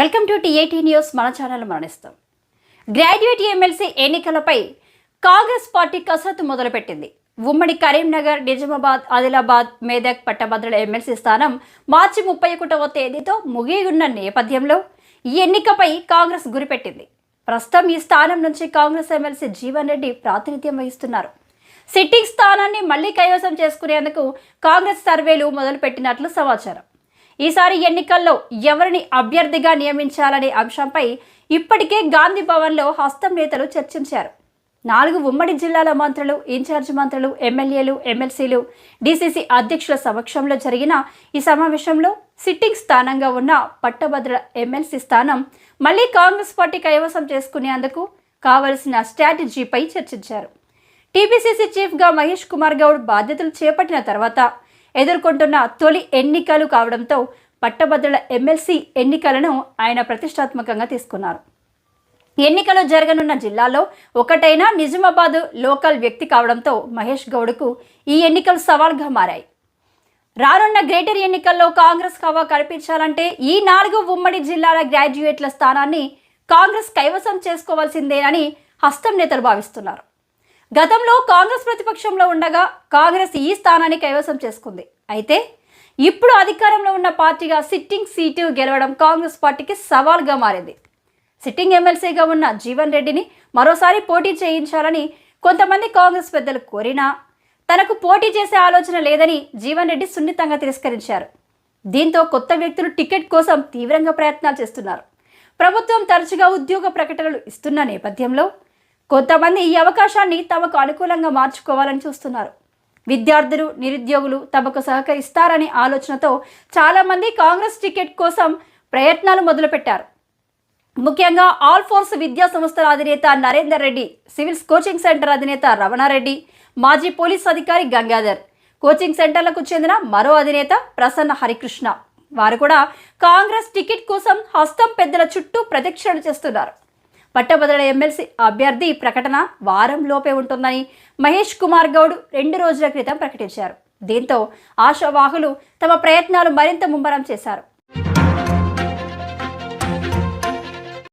Welcome to TAT news మన channel మరణిస్తాం. Graduate MLC ఎన్నికలపై కాంగ్రెస్ పార్టీ కసరత్తు మొదలుపెట్టింది. ఉమ్మడి కరీంనగర్ నిజామాబాద్ ఆదిలాబాద్ మేదక్ పట్టభద్రుల ఎమ్మెల్సీ స్థానం మార్చి ముప్పై ఒకటవ తేదీతో ముగియున్న నేపథ్యంలో ఈ ఎన్నికపై కాంగ్రెస్ గురిపెట్టింది. ప్రస్తుతం ఈ స్థానం నుంచి కాంగ్రెస్ ఎమ్మెల్సీ జీవన్ రెడ్డి ప్రాతినిధ్యం వహిస్తున్నారు. సిట్టింగ్ స్థానాన్ని మళ్ళీ కైవసం చేసుకునేందుకు కాంగ్రెస్ సర్వేలు మొదలుపెట్టినట్లు సమాచారం. ఈసారి ఎన్నికల్లో ఎవరిని అభ్యర్థిగా నియమించాలనే అంశంపై ఇప్పటికే గాంధీ భవన్లో హస్తం నేతలు చర్చించారు. నాలుగు ఉమ్మడి జిల్లాల మంత్రులు ఇన్ఛార్జ్ మంత్రులు ఎమ్మెల్యేలు ఎమ్మెల్సీలు డీసీసీ అధ్యక్షుల సమక్షంలో జరిగిన ఈ సమావేశంలో సిట్టింగ్ స్థానంగా ఉన్న పట్టభద్ర ఎమ్మెల్సీ స్థానం మళ్ళీ కాంగ్రెస్ పార్టీ కైవసం చేసుకునేందుకు కావలసిన స్ట్రాటజీపై చర్చించారు. టీపీసీసీ చీఫ్గా మహేష్ కుమార్ గౌడ్ బాధ్యతలు చేపట్టిన తర్వాత ఎదుర్కొంటున్న తొలి ఎన్నికలు కావడంతో పట్టభద్రుల ఎమ్మెల్సీ ఎన్నికలను ఆయన ప్రతిష్టాత్మకంగా తీసుకున్నారు. ఎన్నికలు జరగనున్న జిల్లాలో ఒకటైన నిజామాబాద్ లోకల్ వ్యక్తి కావడంతో మహేష్ గౌడ్కు ఈ ఎన్నికలు సవాల్గా మారాయి. రానున్న గ్రేటర్ ఎన్నికల్లో కాంగ్రెస్ హవా కనిపించాలంటే ఈ నాలుగు ఉమ్మడి జిల్లాల గ్రాడ్యుయేట్ల స్థానాన్ని కాంగ్రెస్ కైవసం చేసుకోవాల్సిందేనని హస్తం నేతలు భావిస్తున్నారు. గతంలో కాంగ్రెస్ ప్రతిపక్షంలో ఉండగా కాంగ్రెస్ ఈ స్థానాన్ని కైవసం చేసుకుంది. అయితే ఇప్పుడు అధికారంలో ఉన్న పార్టీగా సిట్టింగ్ సీటు గెలవడం కాంగ్రెస్ పార్టీకి సవాల్గా మారింది. సిట్టింగ్ ఎమ్మెల్సీగా ఉన్న జీవన్ రెడ్డిని మరోసారి పోటీ చేయించాలని కొంతమంది కాంగ్రెస్ పెద్దలు కోరినా తనకు పోటీ చేసే ఆలోచన లేదని జీవన్ రెడ్డి సున్నితంగా తిరస్కరించారు. దీంతో కొత్త వ్యక్తులు టికెట్ కోసం తీవ్రంగా ప్రయత్నాలు చేస్తున్నారు. ప్రభుత్వం తరచుగా ఉద్యోగ ప్రకటనలు ఇస్తున్న నేపథ్యంలో కొంతమంది ఈ అవకాశాన్ని తమకు అనుకూలంగా మార్చుకోవాలని చూస్తున్నారు. విద్యార్థులు నిరుద్యోగులు తమకు సహకరిస్తారనే ఆలోచనతో చాలామంది కాంగ్రెస్ టికెట్ కోసం ప్రయత్నాలు మొదలుపెట్టారు. ముఖ్యంగా ఆల్ ఫోర్స్ విద్యా సంస్థల అధినేత Narender Reddy civils coaching centre అధినేత రమణారెడ్డి మాజీ పోలీస్ అధికారి గంగాధర్ కోచింగ్ సెంటర్లకు చెందిన మరో అధినేత ప్రసన్న హరికృష్ణ. వారు కూడా కాంగ్రెస్ టికెట్ కోసం హస్తం పెద్దల చుట్టూ ప్రదక్షిణలు చేస్తున్నారు. పట్టభద్రుల ఎమ్మెల్సీ అభ్యర్థి ప్రకటన వారం లోపే ఉంటుందని మహేష్ కుమార్ గౌడ్ రెండు రోజుల క్రితం ప్రకటించారు. దీంతో ఆశావాహులు తమ ప్రయత్నాలు మరింత ముమ్మరం చేశారు.